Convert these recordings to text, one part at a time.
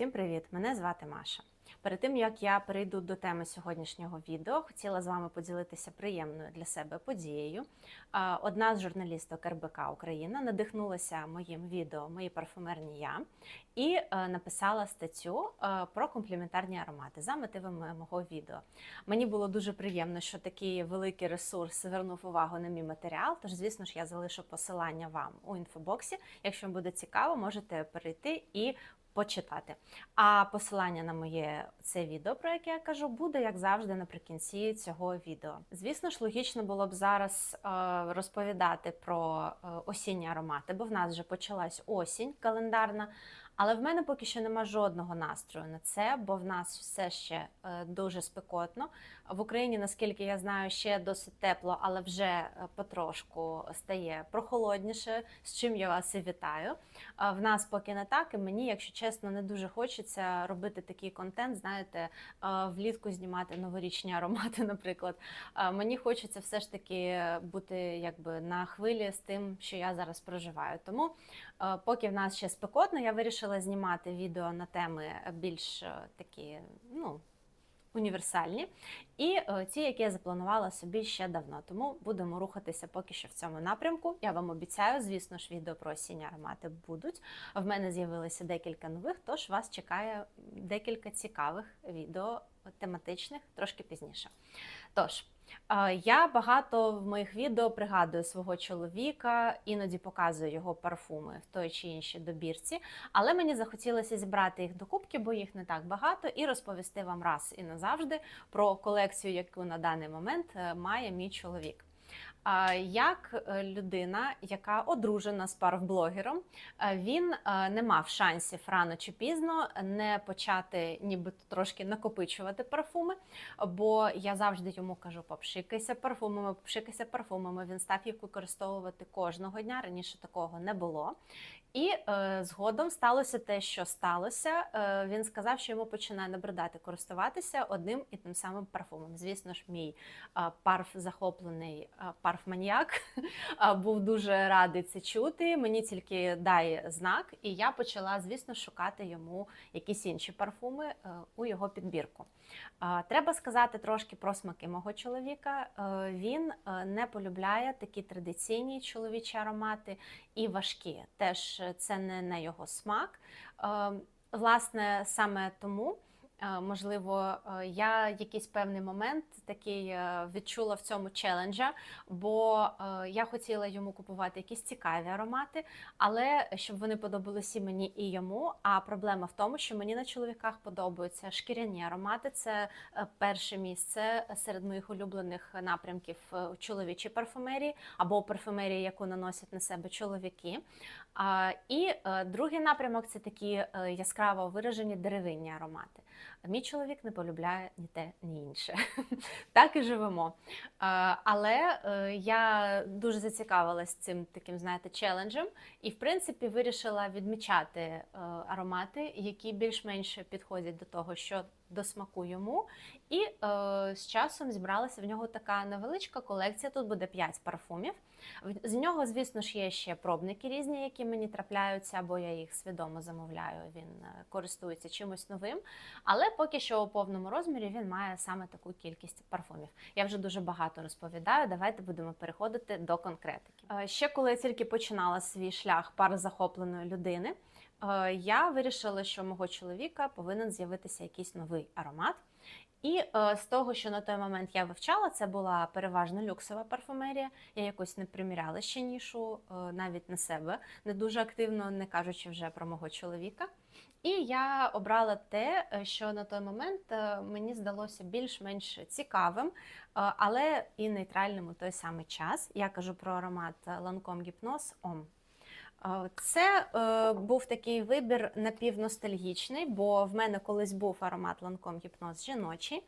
Всім привіт! Мене звати Маша. Перед тим як я перейду до теми сьогоднішнього відео, хотіла з вами поділитися приємною для себе подією. Одна з журналісток РБК Україна надихнулася моїм відео Мої парфумерні я і е, написала статтю е, про компліментарні аромати за мотивами мого відео. Мені було дуже приємно, що такий великий ресурс звернув увагу на мій матеріал. Тож, звісно ж, я залишу посилання вам у інфобоксі. Якщо вам буде цікаво, можете перейти і почитати. А посилання на моє це відео, про яке я кажу, буде як завжди наприкінці цього відео. Звісно ж, логічно було б зараз е, розповідати про е, осінні аромати, бо в нас вже почалась осінь календарна. Але в мене поки що нема жодного настрою на це, бо в нас все ще е, дуже спекотно. В Україні, наскільки я знаю, ще досить тепло, але вже е, потрошку стає прохолодніше, з чим я вас і вітаю. В нас поки не так, і мені, якщо чесно, не дуже хочеться робити такий контент. Знаєте, е, влітку знімати новорічні аромати, наприклад. Мені хочеться все ж таки бути якби на хвилі з тим, що я зараз проживаю. Тому Поки в нас ще спекотно, я вирішила знімати відео на теми більш е, такі, ну. Універсальні, і е, ті, які я запланувала собі ще давно. Тому будемо рухатися поки що в цьому напрямку. Я вам обіцяю, звісно ж, відео про осінні аромати будуть. В мене з'явилося декілька нових, тож вас чекає декілька цікавих відео тематичних трошки пізніше. Тож. Е, Я багато в моїх відео пригадую свого чоловіка, іноді показую його парфуми в той чи іншій добірці, але мені захотілося зібрати їх докупки, бо їх не так багато, і розповісти вам раз і назавжди про колекцію, яку на даний момент е, має мій чоловік. Як е, людина, яка одружена з парфблогером, е, він е, не мав шансів рано чи пізно не почати нібито трошки накопичувати парфуми. Бо я завжди йому кажу: попшикайся парфумами, попшикайся парфумами. Він став їх використовувати кожного дня. Раніше такого не було. І е, згодом сталося те, що сталося. Е, він сказав, що йому починає набридати користуватися одним і тим самим парфумом. Звісно ж, мій е, парф захоплений е, парфманіяк е, був дуже радий це чути. Мені тільки дай знак, і я почала, звісно, шукати йому якісь інші парфуми е, у його підбірку. Е, Треба сказати трошки про смаки мого чоловіка. Е, Він е, не полюбляє такі традиційні чоловічі аромати і важкі. Теж це не на його смак. Е, Власне, саме тому. Е, Можливо, е, я якийсь певний момент такий е, відчула в цьому челенджа, бо я хотіла йому купувати якісь цікаві аромати, але щоб вони подобалися і мені і йому. А проблема в тому, що мені на чоловіках подобаються шкіряні аромати. Це перше місце серед моїх улюблених напрямків у чоловічій парфумерії або парфумерії, яку наносять на себе чоловіки. І другий напрямок це такі яскраво виражені деревинні аромати. Мій чоловік не полюбляє ні те, ні інше. Так і живемо. Але е, я дуже зацікавилась цим таким, знаєте, челенджем, і в принципі вирішила відмічати е, аромати, які більш-менш підходять до того, що до смаку йому. І е, з часом зібралася в нього така невеличка колекція. Тут буде 5 парфумів. З нього, звісно ж, є ще пробники різні, які мені трапляються, або я їх свідомо замовляю. Він е, користується чимось новим. Але поки що у повному розмірі він має саме таку кількість парфумів. Я вже дуже багато розповідаю. Давайте будемо переходити до конкретики. Е, Ще коли я тільки починала свій шлях пар захопленої людини, я вирішила, що мого чоловіка повинен з'явитися якийсь новий аромат. І е, з того, що на той момент я вивчала, це була переважно люксова парфумерія. Я якось не приміряла ще нішу е, навіть на себе, не дуже активно, не кажучи вже про мого чоловіка. І я обрала те, е, що на той момент е, мені здалося більш-менш цікавим, е, але і нейтральним у той самий час. Я кажу про аромат Lancome Hypnose Homme. Це е, був такий вибір напівностальгічний, бо в мене колись був аромат Lancome Hypnose жіночий.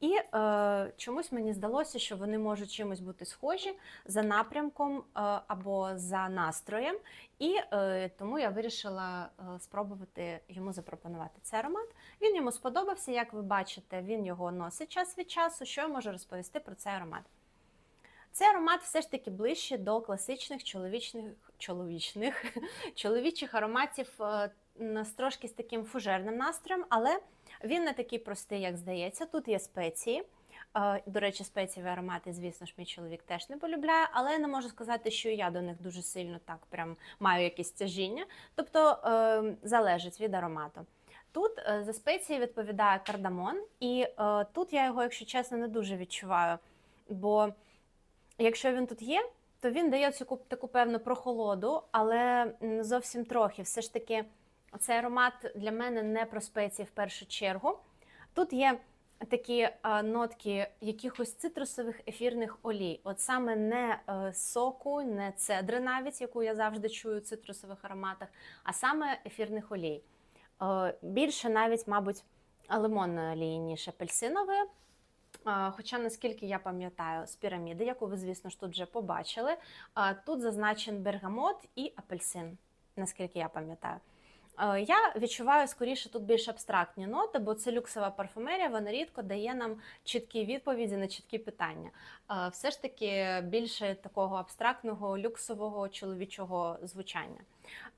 І е, чомусь мені здалося, що вони можуть чимось бути схожі за напрямком е, або за настроєм. І е, тому я вирішила е, спробувати йому запропонувати цей аромат. Він йому сподобався, як ви бачите, він його носить час від часу. Що я можу розповісти про цей аромат? Цей аромат все ж таки ближче до класичних чоловічних, чоловічних, чоловічих ароматів е, трошки з таким фужерним настроєм, але він не такий простий, як здається. Тут є спеції. Е, До речі, спецієві аромати, звісно ж, мій чоловік теж не полюбляє, але я не можу сказати, що я до них дуже сильно так прям маю якесь тяжіння. Тобто е, залежить від аромату. Тут за спеції відповідає кардамон, і тут я його, якщо чесно, не дуже відчуваю. Бо якщо він тут є, то він дає цю таку певну прохолоду, але зовсім трохи. Все ж таки, цей аромат для мене не про спеції в першу чергу. Тут є такі нотки якихось цитрусових ефірних олій. От саме не е, соку, не цедри навіть, яку я завжди чую в цитрусових ароматах, а саме ефірних олій. Е, Більше навіть, мабуть, лимонної олії, ніж апельсинової. Хоча, наскільки я пам'ятаю, з піраміди, яку ви, звісно ж, тут вже побачили, тут зазначен бергамот і апельсин, наскільки я пам'ятаю. Я відчуваю скоріше тут більш абстрактні ноти, бо це люксова парфумерія, вона рідко дає нам чіткі відповіді на чіткі питання. Все ж таки більше такого абстрактного, люксового чоловічого звучання.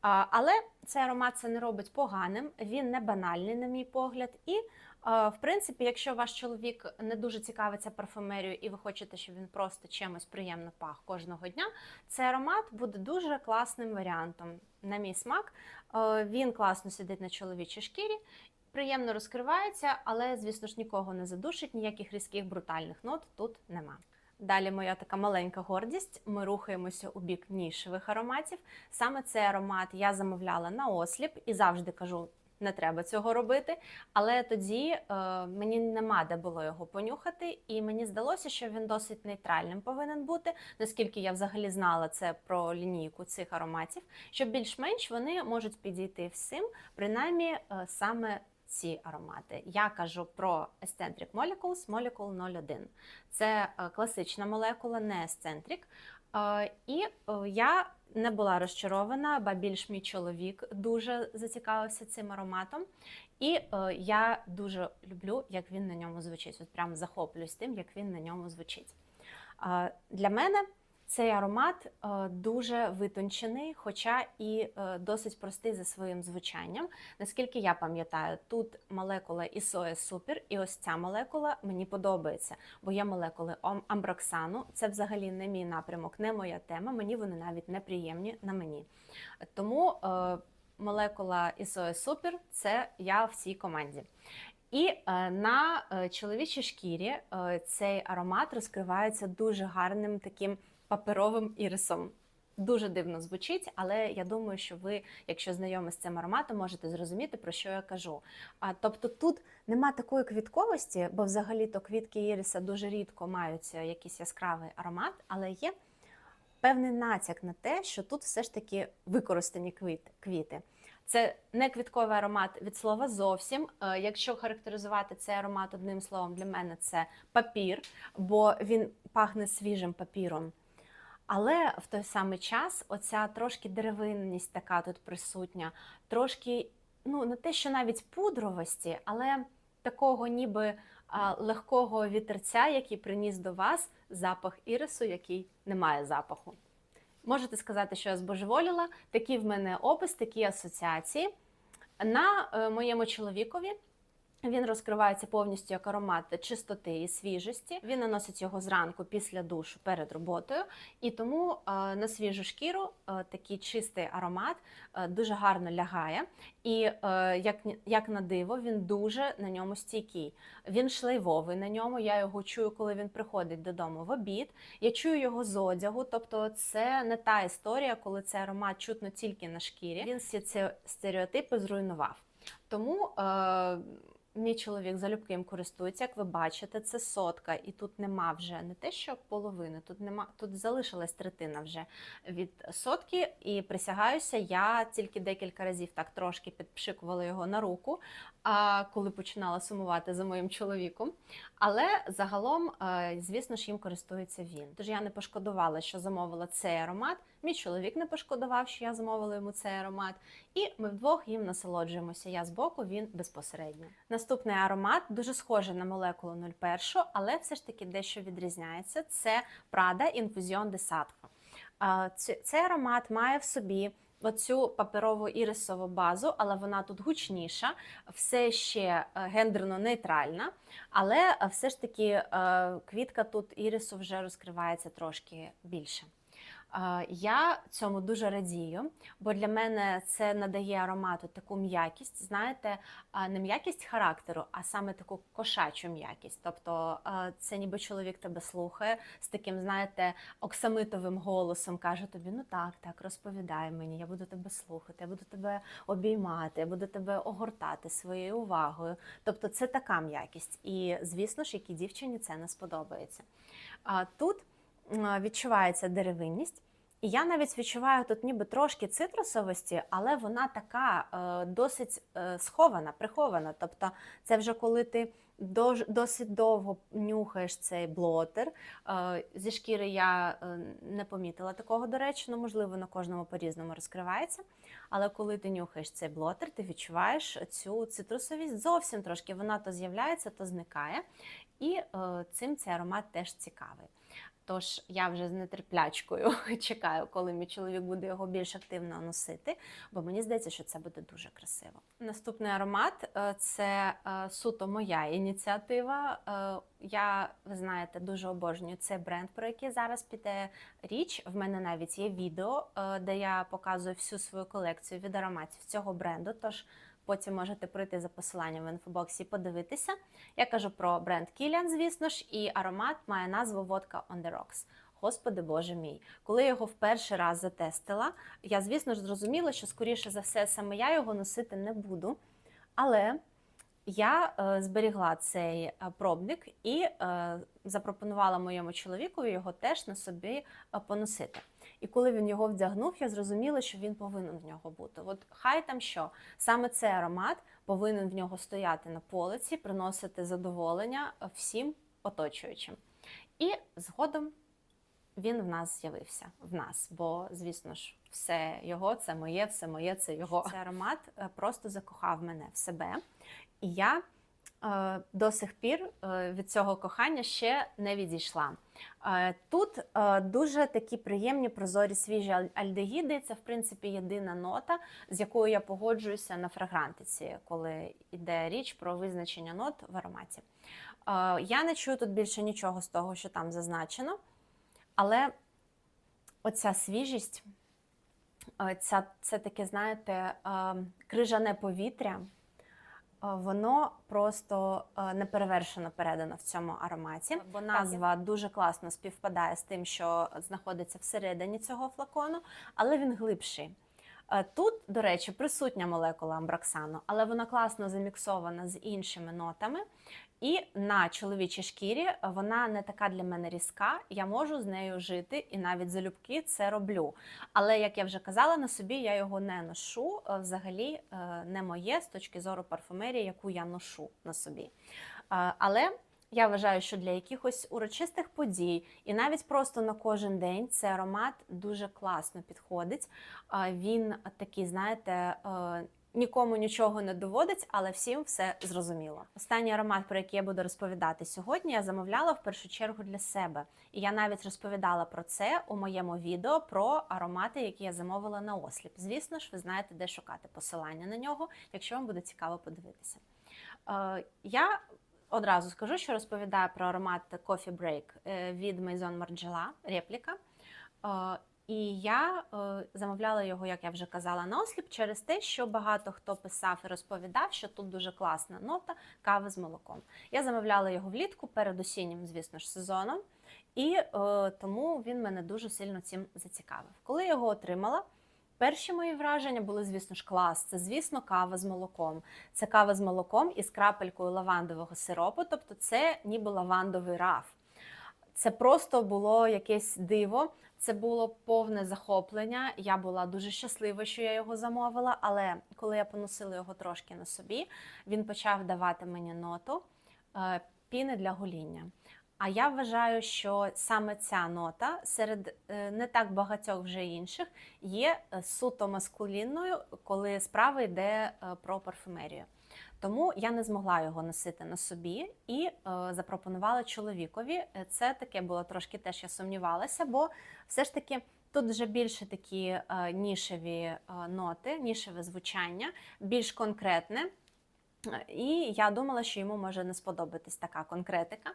Але цей аромат це не робить поганим, він не банальний, на мій погляд. І, в принципі, якщо ваш чоловік не дуже цікавиться парфумерією і ви хочете, щоб він просто чимось приємно пах кожного дня, цей аромат буде дуже класним варіантом. На мій смак, він класно сидить на чоловічій шкірі. Приємно розкривається, але, звісно ж, нікого не задушить, ніяких різких брутальних нот тут нема. Далі моя така маленька гордість. Ми рухаємося у бік нішевих ароматів. Саме цей аромат я замовляла на осліп і завжди кажу, не треба цього робити. Але тоді е, мені нема де було його понюхати, і мені здалося, що він досить нейтральним повинен бути, наскільки я взагалі знала це про лінійку цих ароматів, що більш-менш вони можуть підійти всім, принаймні е, саме ці аромати. Я кажу про Eccentric Molecules Molecule 01. Це е, класична молекула, не Eccentric. Е, І е, я не була розчарована, ба більш мій чоловік дуже зацікавився цим ароматом. І я дуже люблю, як він на ньому звучить. От прям захоплююсь тим, як він на ньому звучить. Для мене цей аромат е, дуже витончений, хоча і е, досить простий за своїм звучанням. Наскільки я пам'ятаю, тут молекула ісоє супер, і ось ця молекула мені подобається, бо є молекули амброксану. Це взагалі не мій напрямок, не моя тема. Мені вони навіть неприємні на мені. Тому е, молекула ісоє супер це я в цій команді. І на чоловічій шкірі цей аромат розкривається дуже гарним таким паперовим ірисом. Дуже дивно звучить, але я думаю, що ви, якщо знайомі з цим ароматом, можете зрозуміти, про що я кажу. А, тобто тут нема такої квітковості, бо взагалі-то квітки іриса дуже рідко мають якийсь яскравий аромат, але є певний натяк на те, що тут все ж таки використані квіти. квіти. Це не квітковий аромат від слова зовсім. Е, Якщо характеризувати цей аромат одним словом, для мене це папір, бо він пахне свіжим папіром. Але в той самий час оця трошки деревинність така тут присутня, трошки, ну не те, що навіть пудровості, але такого ніби легкого вітерця, який приніс до вас запах ірису, який не має запаху. Можете сказати, що я збожеволіла. Такий в мене опис, такі асоціації. На е, моєму чоловікові він розкривається повністю як аромат чистоти і свіжості. Він наносить його зранку після душу перед роботою, і тому е, на свіжу шкіру е, такий чистий аромат е, дуже гарно лягає. І як, як на диво, він дуже на ньому стійкий. Він шлейвовий на ньому. Я його чую, коли він приходить додому в обід. Я чую його з одягу, тобто це не та історія, коли цей аромат чутно тільки на шкірі. Він всі ці стереотипи зруйнував. Тому е, мій чоловік залюбки їм користується. Як ви бачите, це сотка, і тут нема вже не те, що половини, тут нема тут залишилась третина вже від сотки. І присягаюся, я тільки декілька разів так трошки підпшикувала його на руку, а коли починала сумувати за моїм чоловіком. Але загалом, е, звісно ж, їм користується він. Тож я не пошкодувала, що замовила цей аромат. Мій чоловік не пошкодував, що я замовила йому цей аромат. І ми вдвох їм насолоджуємося. Я збоку, він безпосередньо. Наступний аромат дуже схожий на молекулу 01, але все ж таки дещо відрізняється. Це Prada Infusion de Sadko. Цей аромат має в собі оцю паперову ірисову базу, але вона тут гучніша, все ще е, гендерно нейтральна, але е, все ж таки е, квітка тут ірису вже розкривається трошки більше. Е, Я цьому дуже радію, бо для мене це надає аромату таку м'якість, знаєте, не м'якість характеру, а саме таку кошачу м'якість. Тобто е, це ніби чоловік тебе слухає з таким, знаєте, оксамитовим голосом, каже тобі: ну так, так, розповідай мені, я буду тебе слухати, я буду тебе обіймати, я буду тебе огортати своєю увагою. Тобто це така м'якість. І звісно ж, якій дівчині це не сподобається. Тут відчувається деревинність. І я навіть відчуваю тут ніби трошки цитрусовості, але вона така е, досить е, схована, прихована. Тобто, це вже коли ти дож, досить довго нюхаєш цей блотер. Е, зі шкіри я е, не помітила такого, до речі, ну, можливо, на кожному по-різному розкривається. Але коли ти нюхаєш цей блотер, ти відчуваєш цю цитрусовість зовсім трошки. Вона то з'являється, то зникає. І е, цим цей аромат теж цікавий. Тож я вже з нетерплячкою чекаю, коли мій чоловік буде його більш активно носити, бо мені здається, що це буде дуже красиво. Наступний аромат е, це е, суто моя ініціатива. Е, Я, ви знаєте, дуже обожнюю цей бренд, про який зараз піде річ. В мене навіть є відео, де я показую всю свою колекцію від ароматів цього бренду. Тож Потім можете пройти за посиланням в інфобоксі і подивитися. Я кажу про бренд Kilian, звісно ж, і аромат має назву Водка on the Rocks. Господи Боже мій. Коли я його в перший раз затестила, я, звісно ж, зрозуміла, що, скоріше за все, саме я його носити не буду. Але я е, зберігла цей е, пробник і е, запропонувала моєму чоловікові його теж на собі е, поносити. І коли він його вдягнув, я зрозуміла, що він повинен в нього бути. От хай там що, саме цей аромат повинен в нього стояти на полиці, приносити задоволення всім оточуючим. І згодом він в нас з'явився в нас, бо, звісно ж, все його, це моє, все моє, це його. Цей аромат е, просто закохав мене в себе. І я е, до сих пір е, від цього кохання ще не відійшла. Е, Тут е, дуже такі приємні прозорі свіжі альдегіди. Це, в принципі, єдина нота, з якою я погоджуюся на фрагрантиці, коли йде річ про визначення нот в ароматі. Е, Я не чую тут більше нічого з того, що там зазначено, але оця свіжість, е, ця, це таке, знаєте, е, крижане повітря. Воно просто неперевершено передано в цьому ароматі, бо назва дуже класно співпадає з тим, що знаходиться всередині цього флакону, але він глибший. Е, Тут, до речі, присутня молекула амброксану, але вона класно заміксована з іншими нотами. І на чоловічій шкірі вона не така для мене різка. Я можу з нею жити і навіть залюбки це роблю. Але як я вже казала, на собі я його не ношу. е, Взагалі е, не моє з точки зору парфумерії, яку я ношу на собі. Але я вважаю, що для якихось урочистих подій і навіть просто на кожен день цей аромат дуже класно підходить. Він такий, знаєте, е, нікому нічого не доводить, але всім все зрозуміло. Останній аромат, про який я буду розповідати сьогодні, я замовляла в першу чергу для себе. І я навіть розповідала про це у моєму відео про аромати, які я замовила на осліп. Звісно ж, ви знаєте, де шукати посилання на нього, якщо вам буде цікаво подивитися. Е, Я одразу скажу, що розповідаю про аромат Coffee Break е, від Maison Margiela, репліка. Е, І я е, замовляла його, як я вже казала, на осліп через те, що багато хто писав і розповідав, що тут дуже класна нота кави з молоком. Я замовляла його влітку перед осіннім, звісно ж, сезоном, і тому він мене дуже сильно цим зацікавив. Коли я його отримала, перші мої враження були, звісно ж, клас. Це, звісно, кава з молоком. Це кава з молоком із крапелькою лавандового сиропу, тобто це ніби лавандовий раф. Це просто було якесь диво. Це було повне захоплення. Я була дуже щаслива, що я його замовила. Але коли я поносила його трошки на собі, він почав давати мені ноту е, піни для гоління. А я вважаю, що саме ця нота серед е, не так багатьох вже інших є е, суто маскулінною, коли справа йде е, про парфумерію. Тому я не змогла його носити на собі і е, запропонувала чоловікові. Це таке було трошки теж я сумнівалася, бо все ж таки Тут вже більше такі е, нішеві е, ноти, нішеве звучання, більш конкретне. І я думала, що йому може не сподобатись така конкретика.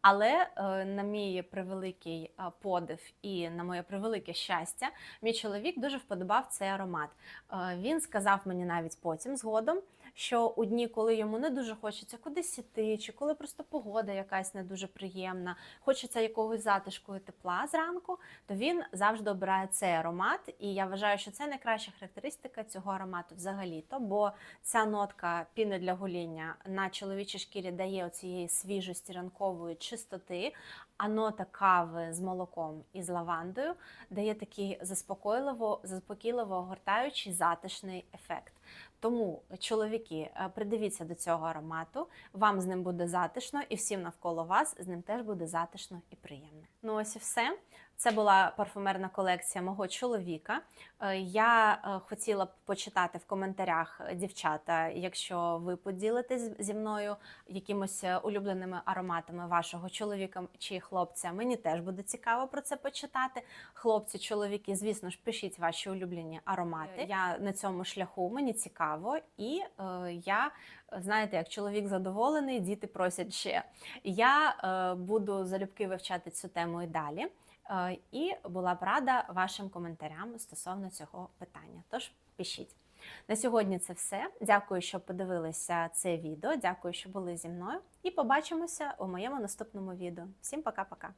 Але е, на мій превеликий е, подив і на моє превелике щастя, мій чоловік дуже вподобав цей аромат. Е, Він сказав мені навіть потім згодом, що у дні, коли йому не дуже хочеться кудись іти, чи коли просто погода якась не дуже приємна, хочеться якогось затишку і тепла зранку, то він завжди обирає цей аромат. І я вважаю, що це найкраща характеристика цього аромату взагалі-то, бо ця нотка піни для гоління на чоловічій шкірі дає оцієї свіжості ранкової чистоти, а нота кави з молоком і з лавандою дає такий заспокійливо, заспокійливо огортаючий затишний ефект. Тому, чоловіки, е, придивіться до цього аромату, вам з ним буде затишно, і всім навколо вас з ним теж буде затишно і приємно. Ну ось і все. Це була парфумерна колекція мого чоловіка. Е, Я е, хотіла б почитати в коментарях е, дівчата, якщо ви поділитесь зі мною якимось улюбленими ароматами вашого чоловіка чи хлопця. Мені теж буде цікаво про це почитати. Хлопці, чоловіки, звісно ж, пишіть ваші улюблені аромати. Я на цьому шляху, мені цікаво, і е, я. Знаєте, як чоловік задоволений, діти просять ще. Я е, буду залюбки вивчати цю тему і далі. Е, і була б рада вашим коментарям стосовно цього питання. Тож пишіть. На сьогодні це все. Дякую, що подивилися це відео. Дякую, що були зі мною. І побачимося у моєму наступному відео. Всім пока-пока.